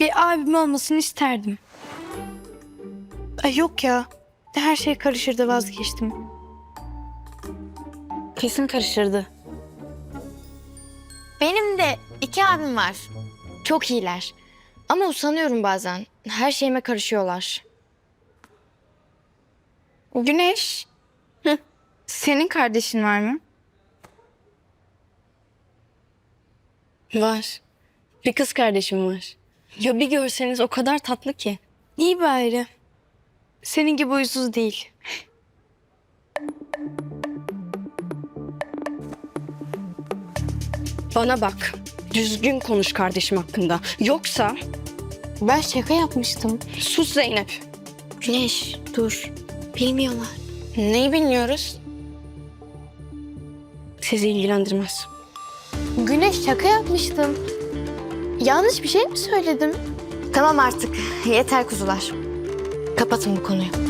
Bir abim olmasını isterdim. Ay yok ya. Her şey karışırdı vazgeçtim. Kesin karışırdı. Benim de iki abim var. Çok iyiler. Ama usanıyorum bazen. Her şeyime karışıyorlar. Güneş. Senin kardeşin var mı? Var. Bir kız kardeşim var. Ya bir görseniz o kadar tatlı ki. İyi bari. Senin gibi huysuz değil. Bana bak. Düzgün konuş kardeşim hakkında. Yoksa Ben şaka yapmıştım. sus Zeynep. Güneş dur. Bilmiyorlar. Neyi bilmiyoruz? Sizi ilgilendirmez. Güneş şaka yapmıştım. Yanlış bir şey mi söyledim? Tamam artık. Yeter kuzular. Kapatın bu konuyu.